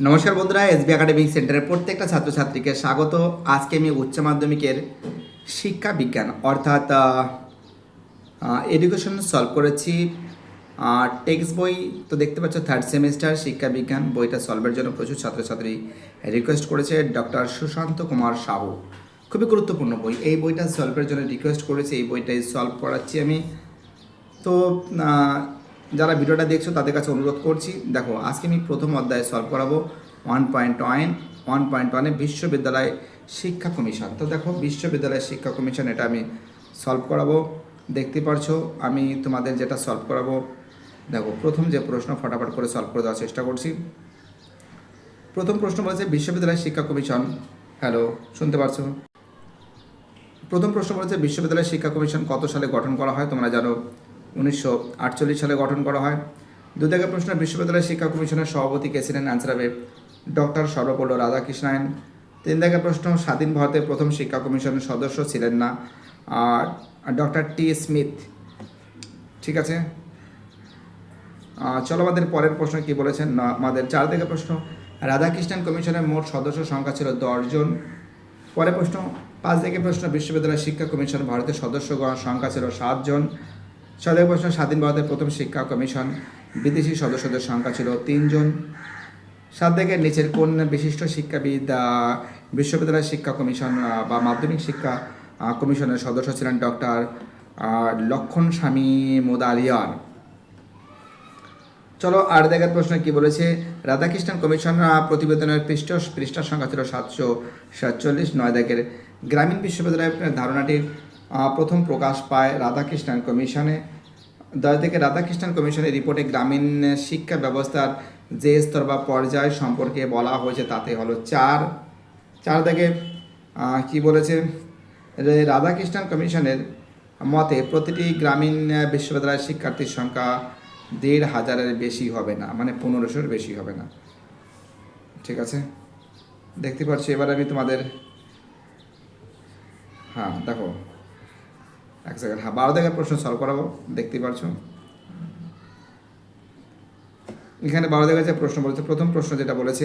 নমস্কার বন্ধুরা, SB academic সেন্টারের প্রত্যেকটা ছাত্রছাত্রীকে স্বাগত। আজকে আমি উচ্চ মাধ্যমিকের শিক্ষা বিজ্ঞান, অর্থাৎ এডুকেশন সলভ করেছি। টেক্সট বই, তো দেখতে পাচ্ছ থার্ড সেমিস্টার শিক্ষা বিজ্ঞান বইটা সলভের জন্য প্রচুর ছাত্রছাত্রী রিকোয়েস্ট করেছে ডক্টর সুশান্ত কুমার সাহু। খুবই গুরুত্বপূর্ণ বই। এই বইটা সলভের জন্য রিকোয়েস্ট করেছে, এই বইটাই সলভ করাচ্ছি আমি। তো যারা ভিডিওটা দেখছ, তাদের কাছে অনুরোধ করছি, দেখো, আজকে আমি প্রথম অধ্যায় সলভ করাবো one point one one point ওয়ানে বিশ্ববিদ্যালয় শিক্ষা কমিশন। তো দেখো, বিশ্ববিদ্যালয় শিক্ষা কমিশন এটা আমি সলভ করাবো। দেখতে পারছ, আমি তোমাদের যেটা সলভ করাবো, দেখো, প্রথম যে প্রশ্ন ফটাফট করে সলভ করে দেওয়ার চেষ্টা করছি। প্রথম প্রশ্ন বলেছে, বিশ্ববিদ্যালয় শিক্ষা কমিশন হ্যালো শুনতে পারছ? প্রথম প্রশ্ন বলেছে, বিশ্ববিদ্যালয় শিক্ষা কমিশন কত সালে গঠন করা হয়, তোমরা জানো? উনিশশো আটচল্লিশ সালে গঠন করা হয়। দু দাগের প্রশ্ন বিশ্ববিদ্যালয় শিক্ষা কমিশনের সভাপতি কে ছিলেন অ্যান্সার হবে ডক্টর সর্বপল্ল রাধাকৃষ্ণায়ন। তিন দাগের প্রশ্ন, স্বাধীন ভারতের প্রথম শিক্ষা কমিশনের সদস্য ছিলেন না। আর ডক্টর টি স্মিথ। ঠিক আছে? চলো আমাদের পরের প্রশ্ন কি বলেছেন? আমাদের চার দিকে প্রশ্ন। রাধাকৃষ্ণন কমিশনের মোট সদস্য সংখ্যা ছিল দশজন পরের প্রশ্ন পাঁচ দিকে প্রশ্ন বিশ্ববিদ্যালয় শিক্ষা কমিশন ভারতের সদস্যগণ সংখ্যা ছিল সাতজন দিকে প্রশ্ন স্বাধীন ভারতের প্রথম শিক্ষা কমিশন বিদেশি সদস্যদের সংখ্যা ছিল তিনজন। সাত দিকে নিচের কোন বিশিষ্ট শিক্ষাবিদ বিশ্ববিদ্যালয় শিক্ষা কমিশন বা মাধ্যমিক শিক্ষা কমিশনের সদস্য ছিলেন ডক্টর লক্ষণ স্বামী মোদালিয়ার চলো আর দেখার প্রশ্ন কি বলেছে? রাধাকৃষ্ণন কমিশন প্রতিবেদনের পৃষ্ঠ, পৃষ্ঠার সংখ্যা ছিল সাতশো সাতচল্লিশ, নয় দাগের গ্রামীণ বিশ্ববিদ্যালয়ের ধারণাটির প্রথম প্রকাশ পায় রাধাকৃষ্ণন কমিশনে। দশ থেকে রাধাকৃষ্ণন কমিশনের রিপোর্টে গ্রামীণ শিক্ষা ব্যবস্থার যে স্তর বা পর্যায় সম্পর্কে বলা হয়েছে তাতে হলো চার। চার আহ, কি বলেছে? রাধাকৃষ্ণন কমিশনের মতে প্রতিটি গ্রামীণ বিশ্ববিদ্যালয়ের শিক্ষার্থীর সংখ্যা দেড় হাজারের বেশি হবে না মানে পনেরোশোর বেশি হবে না। ঠিক আছে? দেখতে পাচ্ছি এবার আমি তোমাদের হ্যাঁ দেখো। এক সেকেন্ড হ্যাঁ বারো দেখার প্রশ্ন সলভ করাবো দেখতে পারছ। এখানে বারো দেখা যে প্রশ্ন বলেছে, প্রথম প্রশ্ন যেটা বলেছে,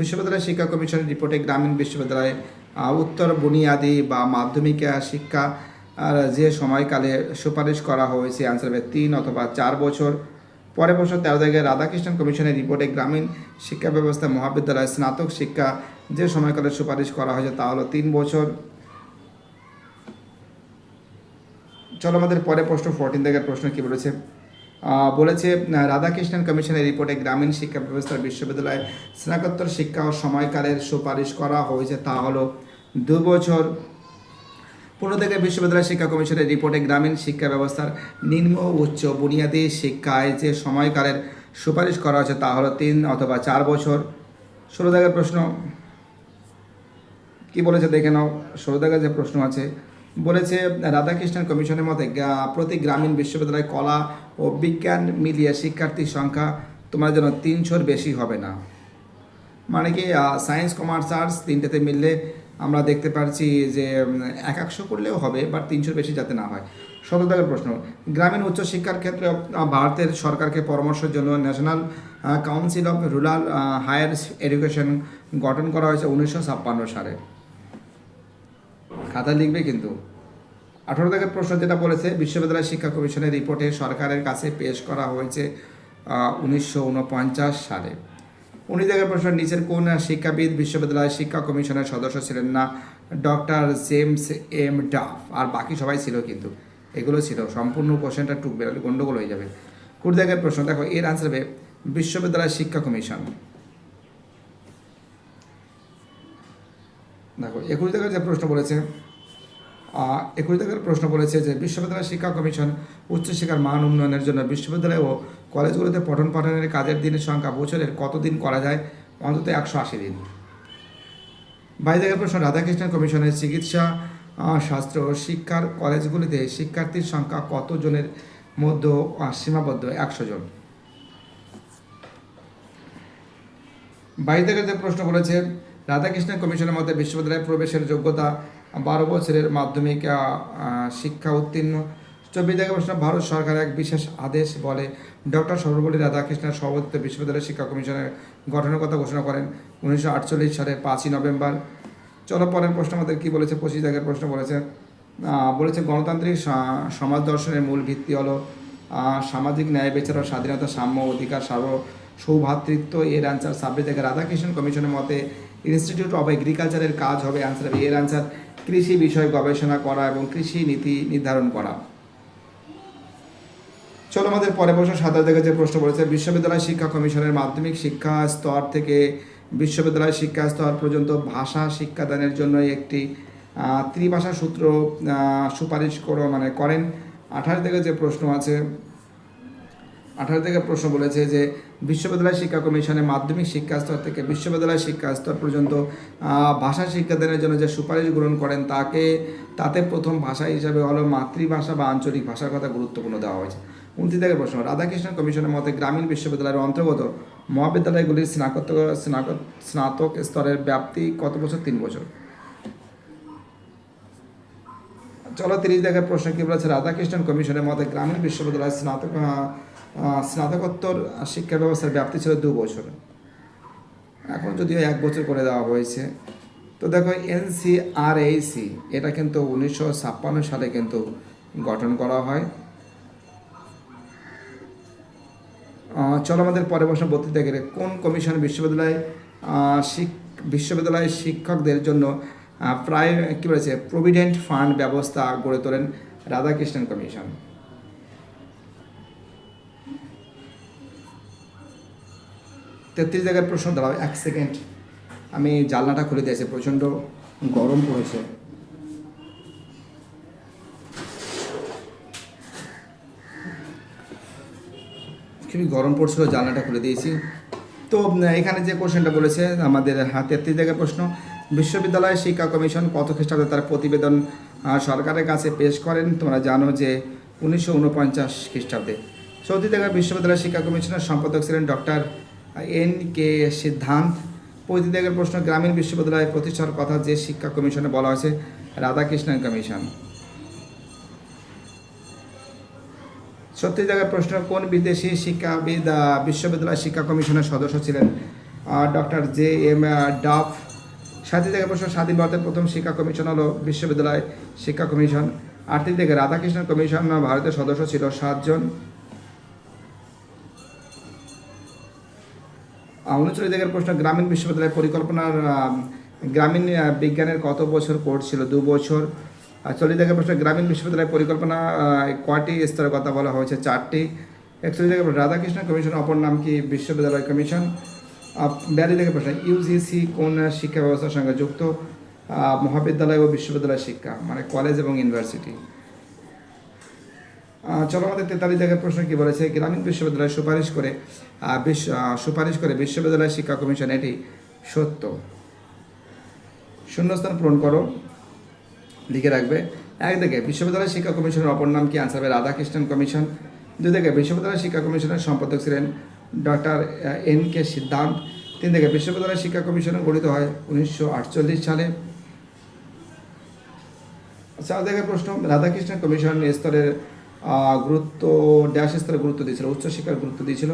বিশ্ববিদ্যালয় শিক্ষা কমিশনের রিপোর্টে গ্রামীণ বিশ্ববিদ্যালয়ে উত্তর বুনিয়াদি বা মাধ্যমিক শিক্ষা যে সময়কালে সুপারিশ করা হয়েছে আনসার হবে তিন অথবা চার বছর। পরে বছর তেরো জায়গায় রাধাকৃষ্ণন কমিশনের রিপোর্টে গ্রামীণ শিক্ষা ব্যবস্থা, মহাবিদ্যালয়ে স্নাতক শিক্ষা, যে সময়কালে সুপারিশ করা হয়েছে তা হলো তিন বছর। চলো আমাদের পরে প্রশ্ন ফোরটিন থেকে প্রশ্ন কি বলেছে? বলেছে রাধাকৃষ্ণন কমিশনের রিপোর্টে গ্রামীণ শিক্ষা ব্যবস্থার বিশ্ববিদ্যালয়ে স্নাতকোত্তর শিক্ষা ও সময়কালের সুপারিশ করা হয়েছে তা হলো দু বছর। পনেরো থেকে বিশ্ববিদ্যালয় শিক্ষা কমিশনের রিপোর্টে গ্রামীণ শিক্ষা ব্যবস্থার নিম্ন উচ্চ বুনিয়াদী শিক্ষায় যে সময়কালের সুপারিশ করা হয়েছে তা হলো তিন অথবা চার বছর। ষোলো দাগের প্রশ্ন, কি বলেছে দেখে নাও ষোলো দাগের যে প্রশ্ন আছে। বলেছে রাধাকৃষ্ণন কমিশনের মতে প্রতি গ্রামীণ বিশ্ববিদ্যালয় কলা ও বিজ্ঞান মিলিয়ে শিক্ষার্থীর সংখ্যা তোমার জন্য তিনশোর বেশি হবে না। মানে কি সায়েন্স কমার্স আর্টস তিনটেতে মিললে আমরা দেখতে পারছি যে এক একশো করলেও হবে বাট তিনশোর বেশি যাতে না হয়। শতদাগের প্রশ্ন, গ্রামীণ উচ্চশিক্ষার ক্ষেত্রে ভারতের সরকারকে পরামর্শের জন্য national council of rural higher education গঠন করা হয়েছে উনিশশো ছাপ্পান্ন সালে। খাতা লিখবে কিন্তু। আঠারো থেকে প্রশ্ন যেটা বলেছে, বিশ্ববিদ্যালয় শিক্ষা কমিশনের রিপোর্টে সরকারের কাছে পেশ করা হয়েছে উনিশশো উনপঞ্চাশ সালে। উনি থেকে প্রশ্ন নিচের কোন শিক্ষাবিদ বিশ্ববিদ্যালয় শিক্ষা কমিশনের সদস্য ছিলেন না? Doctor James M Duff. আর বাকি সবাই ছিল কিন্তু। এগুলো ছিল। সম্পূর্ণ কোশ্চেনটা টুকবে গন্ডগোল হয়ে যাবে। কুড়ি দাগের প্রশ্ন, দেখো, এর আনসার হবে বিশ্ববিদ্যালয় শিক্ষা কমিশন। দেখো, একুশ দাগের যে প্রশ্ন বলেছে একুশ দাগের প্রশ্ন বলেছে যে বিশ্ববিদ্যালয় শিক্ষা কমিশন উচ্চশিক্ষার মান উন্নয়নের জন্য বিশ্ববিদ্যালয় ও কলেজগুলোতে পঠন পাঠনের কাজের দিনের সংখ্যা বছরের কতদিন করা যায়? অন্তত একশো আশি দিন। বাইশ দাগের প্রশ্ন রাধাকৃষ্ণন কমিশনের চিকিৎসা শাস্ত্র শিক্ষার কলেজগুলিতে শিক্ষার্থীর সংখ্যা কতজনের মধ্যে সীমাবদ্ধ? একশো জন। বাইশ থেকে যে প্রশ্ন বলেছে রাধাকৃষ্ণ কমিশনের মধ্যে বিশ্ববিদ্যালয়ে প্রবেশের যোগ্যতা বারো বছরের মাধ্যমিক শিক্ষা উত্তীর্ণ। চব্বিশ থেকে প্রশ্ন ভারত সরকারের এক বিশেষ আদেশ বলে ডক্টর সর্বপল্লী রাধাকৃষ্ণের সভাপতিত্বে বিশ্ববিদ্যালয় শিক্ষা কমিশনের গঠনের কথা ঘোষণা করেন উনিশশো আটচল্লিশ সালে পাঁচই নভেম্বর। চলো পরের প্রশ্ন আমাদের কি বলেছে? পঁচিশ জায়গার প্রশ্ন বলেছে। বলেছে গণতান্ত্রিক সমাজ দর্শনের মূল ভিত্তি হলো সামাজিক ন্যায়, বিচার ও স্বাধীনতা, সাম্য অধিকার সার্ব সৌভাতৃত্ব এর আনসার ছাব্বিশ থেকে রাধাকৃষ্ণ কমিশনের মতে ইনস্টিটিউট অফ এগ্রিকালচারের কাজ হবে আনসার এর আনসার কৃষি বিষয়ে গবেষণা করা এবং কৃষি নীতি নির্ধারণ করা। চলো আমাদের পরে বছর সাঁতার থেকে যে প্রশ্ন বলেছে, বিশ্ববিদ্যালয় শিক্ষা কমিশনের মাধ্যমিক শিক্ষা স্তর থেকে বিশ্ববিদ্যালয় শিক্ষা স্তর পর্যন্ত ভাষা শিক্ষাদানের জন্য একটি ত্রিভাষা সূত্র সুপারিশ করো মানে করেন। আঠারো থেকে যে প্রশ্ন আছে আঠারো থেকে প্রশ্ন বলেছে যে বিশ্ববিদ্যালয় শিক্ষা কমিশনের মাধ্যমিক শিক্ষা স্তর থেকে বিশ্ববিদ্যালয় শিক্ষা স্তর পর্যন্ত ভাষা শিক্ষাদানের জন্য যে সুপারিশ গ্রহণ করেন, তাকে, তাতে প্রথম ভাষা হিসাবে হলো মাতৃভাষা বা আঞ্চলিক ভাষার কথা গুরুত্বপূর্ণ দেওয়া হয়েছে। উনত্রিশ থেকে প্রশ্ন রাধাকৃষ্ণ কমিশনের মতে গ্রামীণ বিশ্ববিদ্যালয়ের অন্তর্গত মহাবিদ্যালয়গুলির স্নাতক স্নাতক স্নাতক স্তরের ব্যাপ্তি কত বছর? তিন বছর। চলো তিরিশ জায়গার প্রশ্ন কি বলেছে? রাধাকৃষ্ণন কমিশনের মতে গ্রামীণ বিশ্ববিদ্যালয়ের স্নাতক স্নাতকোত্তর শিক্ষা ব্যবস্থার ব্যাপ্তি ছিল দু বছর। এখন যদিও এক বছর করে দেওয়া হয়েছে, তো দেখো এনসিআরএসি এটা কিন্তু উনিশশো ছাপ্পান্ন সালে কিন্তু গঠন করা হয়। চলো আমাদের পরে বসে বলতে দেখে কোন কমিশন বিশ্ববিদ্যালয় বিশ্ববিদ্যালয়ের শিক্ষকদের জন্য প্রায়, কী বলেছে, প্রভিডেন্ট ফান্ড ব্যবস্থা গড়ে তোলেন রাধাকৃষ্ণন কমিশন। তেত্রিশ জায়গার প্রশ্ন দাঁড়াও, এক সেকেন্ড আমি জানলাটা খুলে দিয়েছি, প্রচণ্ড গরম পড়েছে। খুবই গরম পড়ছিল জানলাটা খুলে দিয়েছি। তো, এখানে যে কোশ্চেনটা বলেছে, আমাদের হাতে তেত্রিশ জায়গার প্রশ্ন। বিশ্ববিদ্যালয় শিক্ষা কমিশন কত খ্রিস্টাব্দে তার প্রতিবেদন সরকারের কাছে পেশ করেন? তোমরা জানো যে উনিশশো উনপঞ্চাশ খ্রিস্টাব্দে। চৌত্রিশ জায়গায় বিশ্ববিদ্যালয় শিক্ষা কমিশনের সম্পাদক ছিলেন ডক্টর এন কে সিদ্ধান্ত পঁয়ত্রিশ জায়গার প্রশ্ন গ্রামীণ বিশ্ববিদ্যালয় প্রতিষ্ঠার কথা যে শিক্ষা কমিশনে বলা হয়েছে, রাধাকৃষ্ণন কমিশন। সত্যি জায়গায় প্রশ্ন, কোন বিদেশি শিক্ষাবিদ বিশ্ববিদ্যালয় শিক্ষা কমিশনের সদস্য ছিলেন? Doctor J M Duff. সাতটি জায়গায় প্রশ্ন, স্বাধীন ভারতের প্রথম শিক্ষা কমিশন হলো বিশ্ববিদ্যালয় শিক্ষা কমিশন। আটটি থেকে রাধাকৃষ্ণ কমিশন, ভারতের সদস্য ছিল সাতজন। উনচল্লিশ জায়গার প্রশ্ন, গ্রামীণ বিশ্ববিদ্যালয় পরিকল্পনার গ্রামীণ বিজ্ঞানের কত বছর কোর্স ছিল? দু বছর। চল্লিশ জায়গার প্রশ্ন, গ্রামীণ বিশ্ববিদ্যালয় পরিকল্পনা কয়টি স্তরের কথা বলা হয়েছে? চারটি। একচল্লিশ জায়গার প্রশ্ন, রাধাকৃষ্ণ কমিশন, অপর নাম কি? বিশ্ববিদ্যালয় কমিশন। বিয়াল্লিশ জায়গার প্রশ্ন ইউজিসি কোন শিক্ষা ব্যবস্থার সঙ্গে যুক্ত? মহাবিদ্যালয় ও বিশ্ববিদ্যালয় শিক্ষা মানে কলেজ এবং ইউনিভার্সিটি। চলো আমাদের তেতাল্লিশ জায়গার প্রশ্ন কি বলেছে? গ্রামীণ বিশ্ববিদ্যালয় সুপারিশ করে সুপারিশ করে বিশ্ববিদ্যালয় শিক্ষা কমিশন, এটি সত্য। শূন্যস্থান পূরণ করো। লিখে রাখবে, এক দিকে বিশ্ববিদ্যালয় শিক্ষা কমিশনের অপর নাম কি? আনসার হবে রাধাকৃষ্ণন কমিশন। দুই দিকে বিশ্ববিদ্যালয় শিক্ষা কমিশনের সম্পাদক ছিলেন ডক্টর এন কে সিদ্ধান্ত। তিন দিকে বিশ্ববিদ্যালয় শিক্ষা কমিশন গঠিত হয় উনিশশো আটচল্লিশ সালে। চার জায়গায় প্রশ্ন রাধাকৃষ্ণ কমিশন স্তরের গুরুত্ব ড্যাশ স্তরে গুরুত্ব দিয়েছিল উচ্চশিক্ষার গুরুত্ব দিয়েছিল।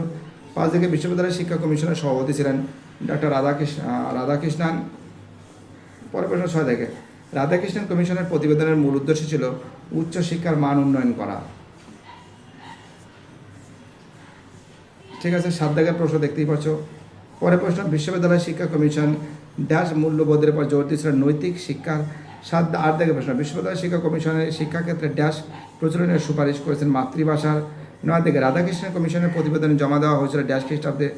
পাঁচ দিকে বিশ্ববিদ্যালয় শিক্ষা কমিশনের সভাপতি ছিলেন ডক্টর রাধাকৃষ্ণ রাধাকৃষ্ণন। পরের প্রশ্ন ছয় দেখে রাধাকৃষ্ণন কমিশনের প্রতিবেদনের মূল উদ্দেশ্য ছিল উচ্চশিক্ষার মান উন্নয়ন করা। ঠিক আছে, সাত দাগের প্রশ্ন দেখতেই পাচ্ছ। পরে প্রশ্ন, বিশ্ববিদ্যালয় শিক্ষা কমিশন ড্যাশ মূল্যবোধের উপর জোর দিয়েছিলেন নৈতিক শিক্ষার সাত আট দাগের প্রশ্ন। বিশ্ববিদ্যালয় শিক্ষা কমিশনের শিক্ষাক্ষেত্রে ড্যাশ প্রচলনের সুপারিশ করেছেন মাতৃভাষার। নয় দিকে রাধাকৃষ্ণ কমিশনের প্রতিবেদনে জমা দেওয়া হয়েছিল ড্যাশ খ্রিস্টাব্দে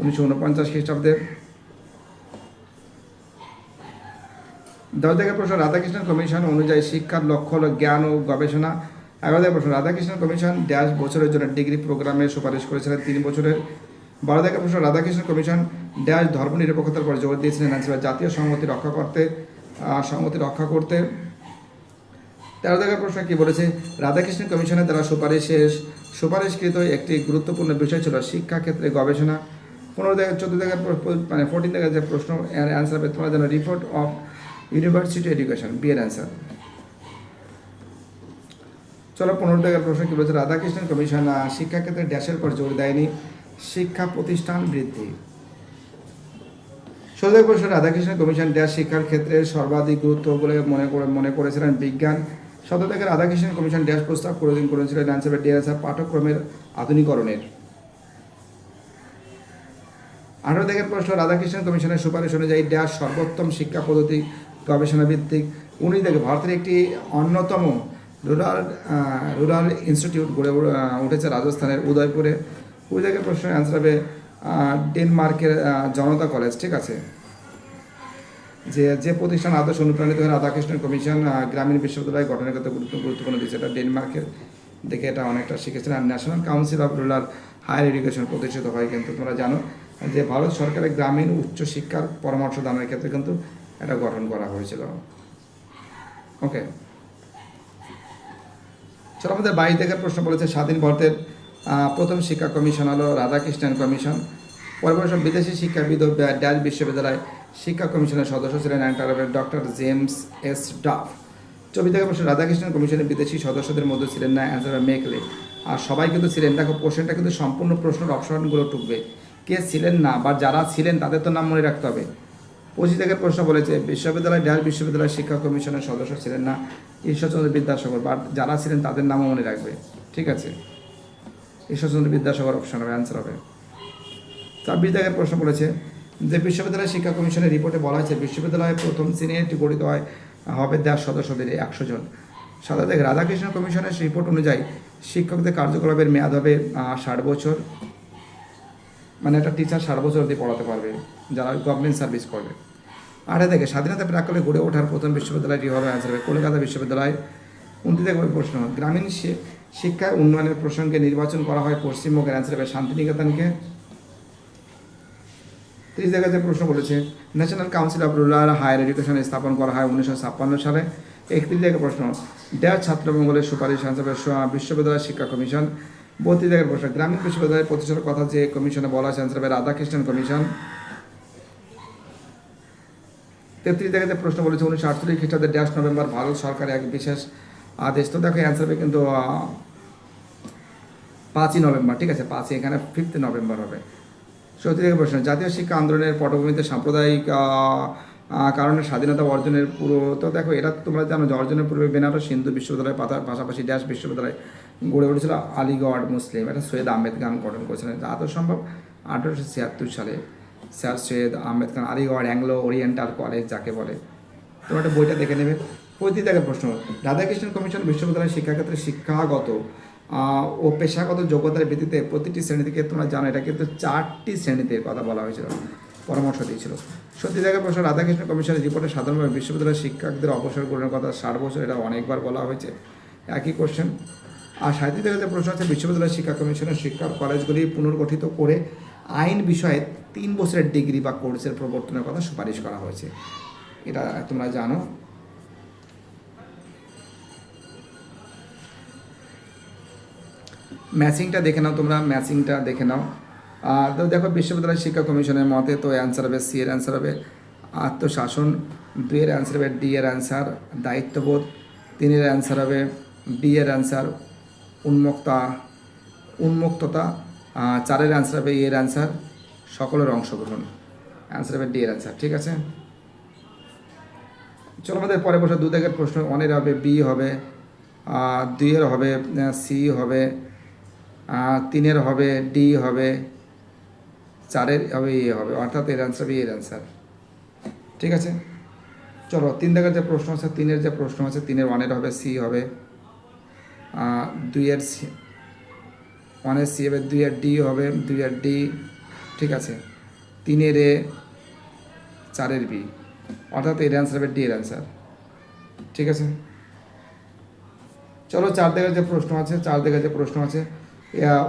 উনিশশো উনপঞ্চাশ খ্রিস্টাব্দে। দশ থেকে প্রশ্ন রাধাকৃষ্ণ কমিশন অনুযায়ী শিক্ষার লক্ষ্য হল জ্ঞান ও গবেষণা। এগারো থেকে প্রশ্ন রাধাকৃষ্ণ কমিশন ড্যাশ বছরের জন্য ডিগ্রি প্রোগ্রামে সুপারিশ করেছিলেন তিন বছরের। বারো থেকে প্রশ্ন রাধাকৃষ্ণ কমিশন ড্যাশ ধর্ম নিরপেক্ষতার উপর জোর দিয়েছিলেন। জাতীয় সংহতি রক্ষা করতে সংহতি রক্ষা করতে। তেরো থেকে প্রশ্ন কি বলেছে? রাধাকৃষ্ণ কমিশনের দ্বারা সুপারিশের সুপারিশকৃত একটি গুরুত্বপূর্ণ বিষয় ছিল শিক্ষাক্ষেত্রে গবেষণা। পনেরো থেকে চোদ্দ থেকে মানে ফোরটিন থেকে যে প্রশ্ন অ্যান্সার হবে তোমরা জানো report of university education B এর অ্যান্সার চলো পনেরো টাকার প্রশ্ন কি বলছে? রাধাকৃষ্ণন কমিশন শিক্ষাক্ষেত্রে ড্যাশের পর জোর দেয়নি। শিক্ষা প্রতিষ্ঠান বৃদ্ধি। প্রশ্ন, রাধাকৃষ্ণ কমিশন ড্যাশ শিক্ষার ক্ষেত্রে সর্বাধিক গুরুত্ব বলে মনে করে মনে করেছিলেন বিজ্ঞান। শত রাধাকৃষ্ণ কমিশন ড্যাশ প্রস্তাব প্রয়োজন করেছিলেন আনসার ডিএসআর পাঠ্যক্রমের আধুনিকরণের। আঠারো থেকে প্রশ্ন, রাধাকৃষ্ণ কমিশনের সুপারিশ অনুযায়ী ড্যাশ সর্বোত্তম শিক্ষা পদ্ধতি গবেষণা ভিত্তিক উনি থেকে ভারতের একটি অন্যতম রুরাল রুরাল ইনস্টিটিউট গড়ে উঠেছে রাজস্থানের উদয়পুরে। কুড়ি থেকে প্রশ্নের অ্যান্সার হবে ডেনমার্কের জনতা কলেজ ঠিক আছে? যে যে প্রতিষ্ঠান আদর্শ অনুপ্রাণিত হয়ে রাধাকৃষ্ণ কমিশন গ্রামীণ বিশ্ববিদ্যালয় গঠনের ক্ষেত্রে গুরুত্ব গুরুত্বপূর্ণ দিয়েছে। এটা ডেনমার্কের দেখে এটা অনেকটা শিখেছেন। আর national council of rural higher education প্রতিষ্ঠিত হয় কিন্তু তোমরা জানো যে ভারত সরকারের গ্রামীণ উচ্চ শিক্ষার পরামর্শ দানের ক্ষেত্রে কিন্তু এটা গঠন করা হয়েছিল। ওকে চলো, আমাদের বাইশ থেকে প্রশ্ন বলেছে স্বাধীন ভারতের প্রথম শিক্ষা কমিশন হলো রাধাকৃষ্ণন কমিশন। পরবর্তী বিদেশি শিক্ষাবিদ ও ড্যাল বিশ্ববিদ্যালয় শিক্ষা কমিশনের সদস্য ছিলেন অ্যান্টারবের ডক্টর জেমস এস ডাফ। চব্বিশ থেকে প্রশ্ন রাধাকৃষ্ণন কমিশনের বিদেশি সদস্যদের মধ্যে ছিলেন না অ্যান্সার মেকলে। আর সবাই কিন্তু ছিলেন, দেখো কোশ্চেনটা কিন্তু সম্পূর্ণ প্রশ্নের অপশনগুলো টুকবে। কে ছিলেন না বা যারা ছিলেন তাদের তো নাম মনে রাখতে হবে। পঁচিশ থেকে প্রশ্ন বলেছে, বিশ্ববিদ্যালয় ডাল বিশ্ববিদ্যালয় শিক্ষা কমিশনের সদস্য ছিলেন না ঈশ্বরচন্দ্র বিদ্যাসাগর বা যারা ছিলেন তাদের নামও মনে রাখবে। ঠিক আছে? ঈশ্বরচন্দ্র বিদ্যাসাগর অপশন হবে অ্যান্সার হবে। ছাব্বিশ থেকে প্রশ্ন বলেছে যে বিশ্ববিদ্যালয় শিক্ষা কমিশনের রিপোর্টে বলা হয়েছে, বিশ্ববিদ্যালয়ে প্রথম এটি গঠিত হয়, হবে দেড় সদস্যদের একশো জন। সাধারণত রাধাকৃষ্ণ কমিশনের রিপোর্ট অনুযায়ী শিক্ষকদের কার্যকলাপের মেয়াদ হবে ষাট বছর। মানে একটা টিচার ষাট বছর অবধি পড়াতে পারবে, যারা গভর্নমেন্ট সার্ভিস করবে। আঠারো থেকে স্বাধীনতা প্রাকলে গড়ে ওঠার প্রথম বিশ্ববিদ্যালয়টি হবে অ্যান্সার হবে কলকাতা বিশ্ববিদ্যালয়। উনত্রিশ প্রশ্ন, গ্রামীণ শি- শিক্ষা উন্নয়নের প্রসঙ্গে নির্বাচন করা হয় পশ্চিমবঙ্গের অ্যান্সার হবে শান্তিনিকেতনকে। তিরিশ জায়গায় যে প্রশ্ন বলেছে national council of rural higher education স্থাপন করা হয় উনিশশো ছাপ্পান্ন সালে। একত্রিশ জায়গায় প্রশ্ন ড্যাশ ছাত্রমঙ্গলের সুপারিশ হিসাবে বিশ্ববিদ্যালয় শিক্ষা কমিশন। বত্রিশ জায়গায় প্রশ্ন, গ্রামীণ বিশ্ববিদ্যালয়ের প্রতিষ্ঠার কথা যে কমিশনে বলা আনসার হবে রাধাকৃষ্ণন কমিশন। তেত্রিশ জায়গাতে প্রশ্ন বলেছে, উনিশশো আটচল্লিশ খ্রিস্টাব্দে ড্যাশ নভেম্বর ভারত সরকার এক বিশেষ আদেশ তো দেখো অ্যান্সার হবে কিন্তু পাঁচই নভেম্বর, ঠিক আছে? পাঁচই, এখানে ফিফথ নভেম্বর হবে। সত্যি প্রশ্ন, জাতীয় শিক্ষা আন্দোলনের পটভূমিতে সাম্প্রদায়িক কারণে স্বাধীনতা অর্জনের পুরো তো দেখো, এটা তোমরা জানো অর্জনের পূর্বে বেনারস হিন্দু বিশ্ববিদ্যালয়ের পাশাপাশি ড্যাশ বিশ্ববিদ্যালয় গড়ে উঠেছিল আলিগড় মুসলিম। এটা সৈয়দ আহমেদ খান গঠন করেছিলেন। যা তো সম্ভব, আঠারোশো ছিয়াত্তর সালে sir Syed Ahmed Khan Aligarh Anglo oriental college যাকে বলে। তোমরা একটা বইটা দেখে নেবে। পঁয়ত্রিশ প্রশ্ন। রাধাকৃষ্ণ কমিশন বিশ্ববিদ্যালয়ের শিক্ষাক্ষেত্রে শিক্ষাগত ও পেশাগত যোগ্যতার ভিত্তিতে প্রতিটি শ্রেণি থেকে তোমরা জানো? এটা কিন্তু চারটি শ্রেণীতে কথা বলা হয়েছিল, পরামর্শ দিয়েছিল। সত্যি জায়গায় প্রশ্ন, রাধাকৃষ্ণ কমিশনের রিপোর্টে সাধারণভাবে বিশ্ববিদ্যালয়ের শিক্ষকদের অবসর গ্রহণের কথা ষাট বছর এটা অনেকবার বলা হয়েছে। একই কোশ্চেন আর সাহিত্য যে প্রশ্ন আছে, বিশ্ববিদ্যালয় শিক্ষা কমিশনের শিক্ষা কলেজগুলি পুনর্গঠিত করে আইন বিষয়ে তিন বছরের ডিগ্রি বা কোর্সের প্রবর্তনের কথা সুপারিশ করা হয়েছে। এটা তোমরা জানো। ম্যাচিংটা দেখে নাও, তোমরা ম্যাচিংটা দেখে নাও। তো দেখো, বিশ্ববিদ্যালয় শিক্ষা কমিশনের মতে তো অ্যান্সার হবে সি এর অ্যান্সার হবে। আত্মশাসন দুইয়ের অ্যান্সার হবে ডি এর অ্যান্সার দায়িত্ববোধ তিনের অ্যান্সার হবে বি এর অ্যান্সার উন্মুক্তা, উন্মুক্ততা চারের অ্যান্সার হবে এর অ্যান্সার সকলের অংশগ্রহণ। অ্যান্সার হবে ডি এর অ্যান্সার ঠিক আছে? চলো আমাদের পরে বসে দু দাগের প্রশ্ন অনের হবে বি হবে দুইয়ের হবে সি হবে তিনের হবে, ডি হবে, চারের হবে, এ হবে। অর্থাৎ এর অ্যান্সার হবে এর অ্যান্সার ঠিক আছে? চলো, তিন দেখার যে প্রশ্ন আছে, তিনের যে প্রশ্ন আছে, তিনের ওয়ানের হবে, সি হবে। দুইয়ের সি ওয়ানের সি হবে, দুইয়ের ডি হবে, দুইয়ের ডি, ঠিক আছে? তিনের এ, চারের বি। অর্থাৎ এর অ্যান্সার হবে, ডি এর অ্যান্সার ঠিক আছে? চলো, চার দিকের যে প্রশ্ন আছে, চার দিকের যে প্রশ্ন আছে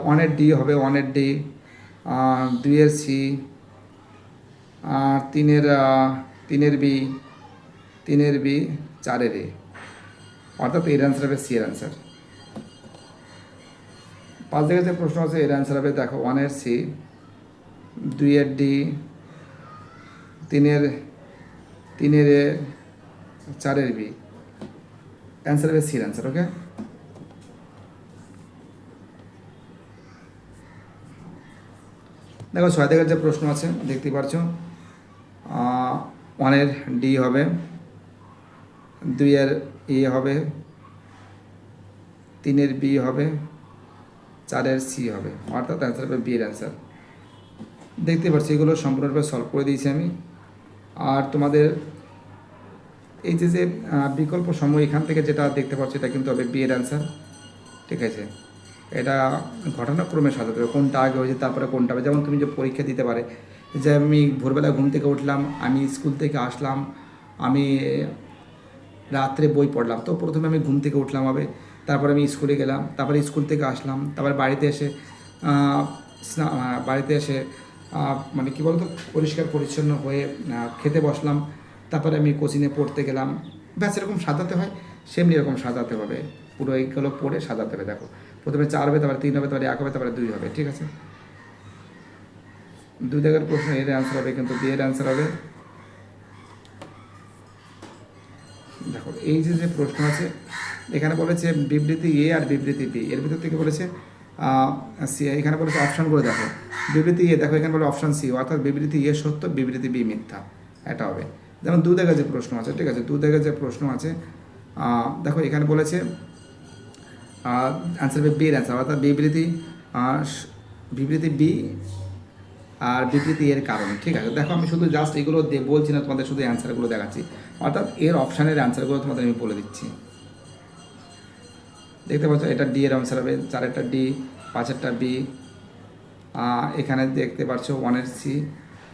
ওয়ানের ডি হবে ওয়ানের ডি দুইয়ের সি তিনের তিনের বি তিনের বি চারের এ অর্থাৎ এর অ্যান্সার হবে সি এর অ্যান্সার পাঁচ দিকের যে প্রশ্ন আছে, এর অ্যান্সার হবে, দেখো ওয়ানের সি দুইয়ের ডি তিনের তিনের এ চারের বি অ্যান্সার হবে সির অ্যান্সার ওকে দেখো ছয় দাগের যে প্রশ্ন আছে, দেখতে পাচ্ছ ওয়ানের ডি হবে, দুইয়ের ই হবে, তিনের বি হবে, চারের সি হবে। অর্থাৎ অ্যান্সার হবে বি এর অ্যান্সার দেখতে পাচ্ছি এগুলো সম্পূর্ণরূপে সলভ করে দিয়েছি আমি। আর তোমাদের এই যে যে বিকল্প সময় এখান থেকে যেটা দেখতে পাচ্ছ, এটা কিন্তু হবে বি এর অ্যান্সার ঠিক আছে? এটা ঘটনাক্রমে সাজাতে হবে। কোনটা আগে হয়েছে, তারপরে কোনটা হবে? যেমন তুমি যে পরীক্ষা দিতে পারে, যে আমি ভোরবেলা ঘুম থেকে উঠলাম, আমি স্কুল থেকে আসলাম, আমি রাত্রে বই পড়লাম, তো প্রথমে আমি ঘুম থেকে উঠলাম হবে তারপরে আমি স্কুলে গেলাম, তারপরে স্কুল থেকে আসলাম, তারপরে বাড়িতে এসে বাড়িতে এসে মানে কী বলতো, পরিষ্কার পরিচ্ছন্ন হয়ে খেতে বসলাম, তারপরে আমি কোচিংয়ে পড়তে গেলাম। ব্যাস, এরকম সাজাতে হয়, সেমনি এরকম সাজাতে হবে। পুরো এইগুলো পড়ে সাজাতে হবে, দেখো। প্রথমে চার হবে, তারপরে তিন হবে, তারপরে এক হবে, তারপরে দুই হবে, ঠিক আছে? দুই জায়গার প্রশ্ন, এর অ্যান্সার হবে কিন্তু বি এর অ্যান্সার হবে। দেখো, এই যে যে প্রশ্ন আছে, এখানে বলেছে বিবৃতি এ আর বিবৃতি বি। এর ভিতর থেকে বলেছে সি, এখানে বলেছে অপশান অপশানগুলো দেখো। বিবৃতি এ, দেখো, এখানে বলে অপশান সি, অর্থাৎ বিবৃতি এ সত্য, বিবৃতি বি মিথ্যা। এটা হবে। যেমন দু জায়গায় যে প্রশ্ন আছে, ঠিক আছে? দু জায়গায় যে প্রশ্ন আছে দেখো, এখানে বলেছে অ্যান্সার হবে বি এর অ্যান্সার অর্থাৎ বিবৃতি বিবৃতি বি আর বিবৃতি এর কারণ। ঠিক আছে, দেখো আমি শুধু জাস্ট এগুলো বলছি না, তোমাদের শুধু অ্যান্সারগুলো দেখাচ্ছি। অর্থাৎ এর অপশানের অ্যান্সারগুলো তোমাদের আমি বলে দিচ্ছি। দেখতে পাচ্ছ, এটা ডি এর অ্যান্সার হবে, চারেরটা ডি পাঁচেরটা বি এখানে দেখতে পাচ্ছ ওয়ানের সি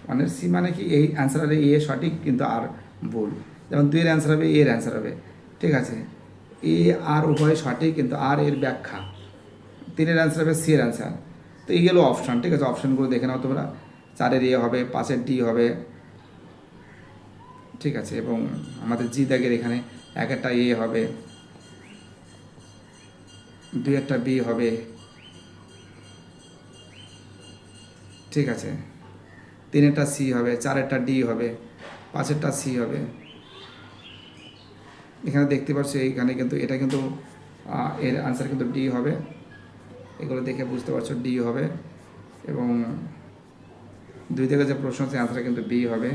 ওয়ানের সি মানে কি? এই অ্যান্সার হবে এ সঠিক, কিন্তু আর ভুল। যেমন দুইয়ের অ্যান্সার হবে এর অ্যান্সার হবে। ঠিক আছে? এ, আর উভয় সঠিক, কিন্তু আর এর ব্যাখ্যা। তিনের অ্যান্সার হবে সি এর অ্যান্সার তো এই গেলো অপশান ঠিক আছে? অপশানগুলো দেখে নাও তোমরা। চারের এ হবে, পাঁচের ডি হবে। ঠিক আছে, এবং আমাদের জি দাগের এখানে এক একটা এ হবে দুই একটা বি হবে। ঠিক আছে? তিনেরটা সি হবে, চারেরটা ডি হবে, পাঁচেরটা সি হবে। এখানে দেখতে পাচ্ছ এইখানে কিন্তু, এটা কিন্তু এর আনসার কিন্তু ডি হবে। এগুলো দেখে বুঝতে পারছ ডি হবে এবং দুই থেকে যে প্রশ্ন আছে আনসার কিন্তু বি হবে।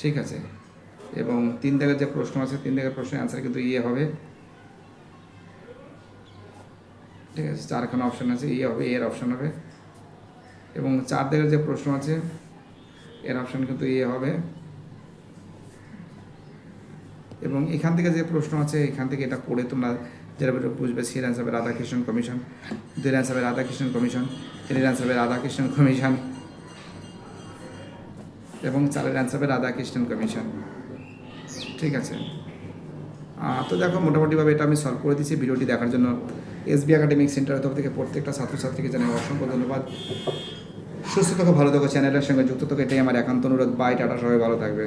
ঠিক আছে? এবং তিন থেকে যে প্রশ্ন আছে, তিন থেকে প্রশ্নের আনসার কিন্তু ইয়ে হবে। ঠিক আছে? চারখানা অপশান আছে ইয়ে হবে এর অপশান হবে। এবং চার দিকের যে প্রশ্ন আছে, এর অপশান কিন্তু ইয়ে হবে। এবং এখান থেকে যে প্রশ্ন আছে, এখান থেকে এটা পড়ে তোমরা যেটা বুঝবে সির হবে রাধাকৃষ্ণ কমিশন দুই হবে রাধাকৃষ্ণ কমিশন তিনের অ্যান্সার হবে রাধাকৃষ্ণ কমিশন এবং চারের অ্যান্সার হবে রাধাকৃষ্ণ কমিশন ঠিক আছে? তো দেখো, মোটামুটিভাবে এটা আমি সলভ করে দিচ্ছি ভিডিওটি দেখার জন্য। এসবি একাডেমিক সেন্টারের তরফ থেকে প্রত্যেকটা ছাত্রছাত্রীকে জানাই অসংখ্য ধন্যবাদ। সুস্থ থাকো, ভালো থাকো, চ্যানেলের সঙ্গে যুক্ত থাকো, এটাই আমার একান্ত অনুরোধ। বাই টাটা সবাই ভালো থাকবে।